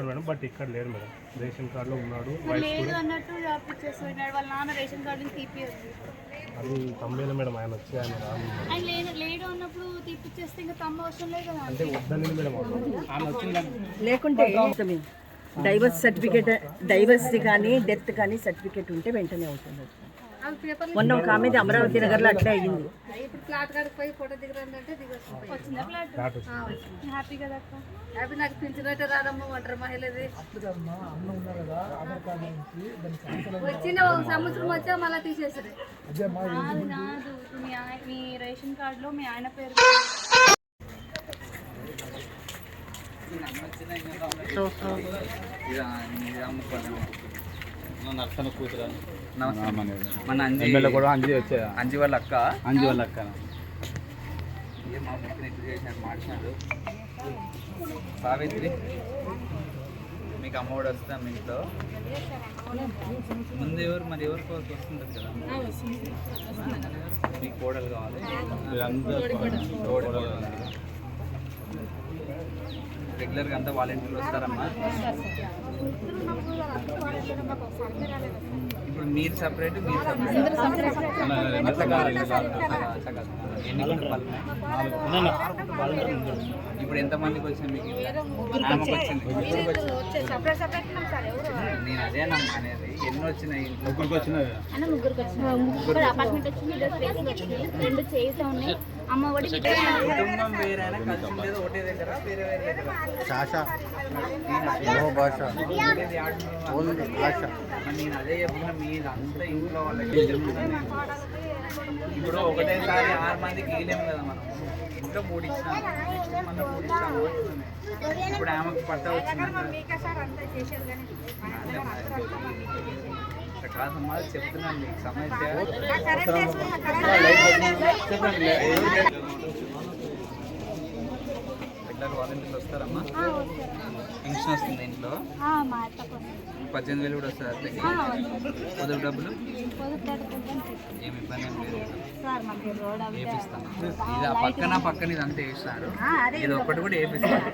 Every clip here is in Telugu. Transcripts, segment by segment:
ఉన్నాడు మేడం బట్ ఇక్కడ లేరు మేడం. రేషన్ కార్డులో ఉన్నాడు వైఫ్ లేదు కూడా. అన్నట్టు చేస్తున్నాడు వాళ్ళ నాన్న రేషన్ కార్డుని తీపియద్దు అది తమ్మేలు మేడం? ఆయన వచ్చి ఆయన రాను మేడం. ఆయన లేడు లేడు అన్నప్పుడు తీపిచ్చేస్తే ఇంకా తమ్మ అవసరం లేదు కదా. అంటే వద్దని మేడం. లేకుంటే డైవర్స్ సర్టిఫికేట్ డైవర్స్ కానీ డెత్ కానీ సర్టిఫికేట్ ఉంటే వెంటనే అవుతుంది. మొన్న ఒక ఆమెది అమరావతి నగర్లో అట్లే అయ్యింది. ఇప్పుడు ఫ్లాట్ కాడికి పోయి ఫోటో దిగరంటే హ్యాపీ కదా హ్యాపీ నాకు రాదమ్మ ఒంటరి మహిళది. వచ్చిన ఒక సంవత్సరం వచ్చా మళ్ళీ తీసేసారు. కాదు కాదు. మీ ఆయ- మీ రేషన్ కార్డులో మీ ఆయన పేరు నర్సన కూతురు. మన అంజి. కూడా అంజి వచ్చే అంజి వాళ్ళ అక్క. అంజి వాళ్ళ అక్క. సావిత్రి మీకు అమ్మఒడి వస్తా మీ ఇంట్లో. ముందు ఎవరు మరి ఎవరి కోరికి వస్తుంటుంది కదా? మీకు కోడలు కావాలి. కోడలు. రెగ్యులర్గా అంతా వాలంటీర్లు వస్తారమ్మా. ఇప్పుడు మీరు సపరేట్ మీరు సపరేట్ అట్లా కాదు. అట్లా కాదు ఎన్ని కుటుంబాలు? ఇప్పుడు ఎంత మందికి వచ్చింది మీకు? వచ్చింది. నేను అదే నమ్మా అనేది ఎన్ని వచ్చినాయి ముగ్గురికి వచ్చినది అన్న ముగ్గురికి వచ్చిన ముగ్గురు అపార్ట్మెంట్ వచ్చింది ఇద్దరు ప్లేస్ వచ్చింది రెండు చేయితే ఉన్నాయి. అమ్మ ఒడి కుటుంబం వేరైనా కలిసి ఉండేది ఒకటే దగ్గర వేరే వేరే దగ్గర. భాష. ఆడుతున్నాను. మరి నేను అదే చెప్తున్నా మీరు అంతా ఇంట్లో వాళ్ళకి ఇప్పుడు ఒకటేసారి ఆరు మందికి వేయలేము కదా మనం. ఇంట్లో మూడు ఇచ్చినాం మనం మూడు ఇచ్చినాం అంటున్నాను. ఇప్పుడు ఆమెకు పట్ట కాదమ్మా చెప్తున్నాను మీకు. సమస్య రెగ్యులర్ వాలంటీర్లు వస్తారమ్మా. పెన్షన్ వస్తుంది ఇంట్లో. పద్దెనిమిది వేలు కూడా వస్తుంది అట్లకి పొదుపు డబ్బులు? ఏమి ఇబ్బంది ఏం లేదు. ఇది ఆ పక్కన పక్కన ఇదంతా వేసినాడు ఇది ఒక్కటి కూడా వేపిస్తాను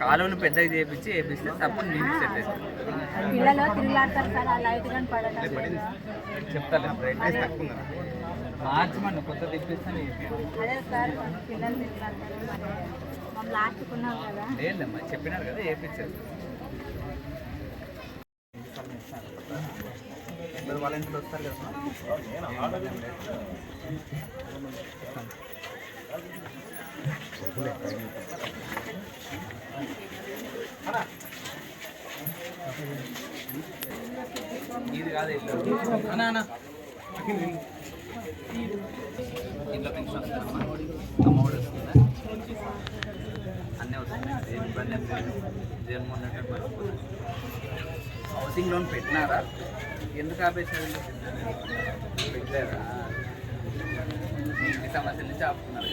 కాలువలు పెద్దగా చేపించి వేపిస్తే తప్పని నీకు సెట్ అవుతుంది పడటం చెప్తాను బ్రైట్నెస్ తక్కువ మార్చి మన కొత్త తెప్పిస్తాను లేదమ్మా చెప్పినారు కదా వేపించారు వాలంటీర్లు వస్తారు కదా. ఇది కాదు ఇల్లు. ఇంట్లో పెన్షన్ వస్తుందమ్మా అమ్మఒడి వస్తుందా? అన్నీ వస్తున్నాయి ఇబ్బంది ఏం లేదు. జగన్మోహన్ రెడ్డి మర్చిపోతుంది హౌసింగ్ లోన్ పెట్టినారా? ఎందుకు ఆపేశారు పెట్టలేదా? మీ ఇంటి సమస్యల నుంచి ఆపుతున్నారు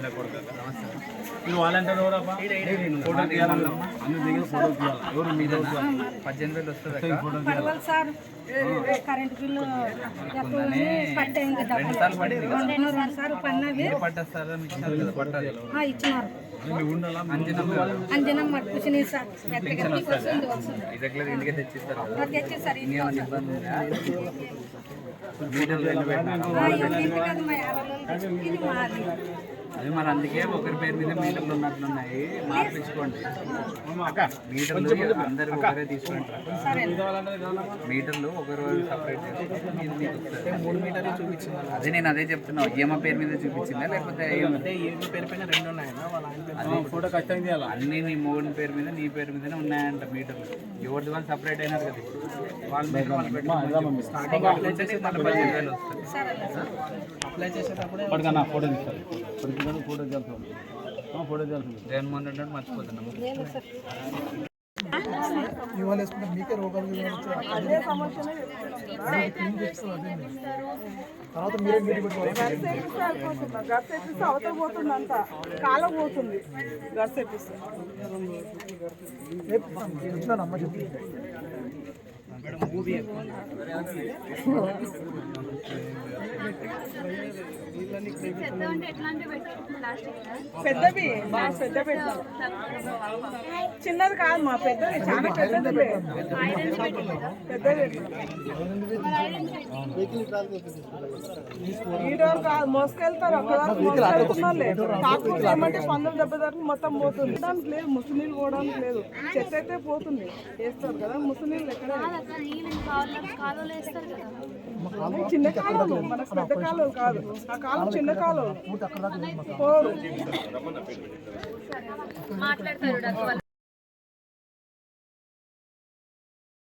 ఎమ్మెల్యే కొడుకు సమస్య ఇది వాలంటీర్ ఎవరబ్బా ఫోటో తీయాలమ్మా అన్ని దిగి ఫోటో తీయాలి. ఎవరు మీ దగ్గర పద్దెనిమిది వేలు వస్తుంది సార్. కరెంట్ బిల్లు ఉందని రెండు సార్లు పడింది కదా. సార్ మీరు పట్టేస్తారా? మీకు పట్టాలి. ఇచ్చినారు. అంజనం మట్టుకుని ఇంటికి తెచ్చిస్తారు? అది మరి అందుకే ఒకరి పేరు మీద మీటర్లు ఉన్నట్లున్నాయి. మార్పించుకోండి. అక్క మీటర్లు అందరు ఒకరే తీసుకుంటారు? మీటర్లు ఒకరు సపరేట్ మూడు మీటర్లు చూపించింది అదే నేను అదే చెప్తున్నా. ఈఎంఐ పేరు మీద చూపించిందా? లేకపోతే పేరు పైన రెండు ఉన్నాయా? ఫోటో ఖచ్చితంగా అన్ని నీ మూడు పేరు మీద నీ పేరు మీదనే ఉన్నాయంట మీటర్లు. ఎవరిది వాళ్ళు సపరేట్ అయినారు కదా ఇప్పుడు. వాళ్ళ మీటర్ వాళ్ళు స్టార్టింగ్ అప్లై చేసి మళ్ళీ పదిహేను వేలు వస్తుంది పడుకన్నా ఫోటో తీస్తారు పడుకున్నాను ఫోటో తీయాల్సి ఫోటో తీయాల్సి జగన్మోహన్ రెడ్డి అంటే మర్చిపోతున్నాము ఇవాళ వేసుకుంటే మీకే రోగాలు అదే సమస్యనే తర్వాత మీరే గడిసేపిస్తే అవతల పోతుంది. అంతా కాలం పోతుంది గడిసేపిస్తే అమ్మ చెప్పింది పెద్దవి? బాగా పెద్ద పెద్ద చిన్నది కాదు మా పెద్దది చాలా పెద్దది పెద్దది ఈడోరు కాదు మోసుకెళ్తారు ఒక్కదారు మోసుకెళ్తున్నారు కాకపోతే ఏమంటే పందులు దెబ్బ మొత్తం పోతుంది. లేదు ముసునీళ్ళు పోవడానికి లేదు. చెత్త అయితే పోతుంది. వేస్తారు కదా ముసునీళ్ళు ఎక్కడ? చిన్న కాలువలు మనకు పెద్ద కాలువలు కాదు ఆ కాలువ చిన్న కాలువలు పోరు మాట్లాడతారు డాక్టర్ వాళ్ళు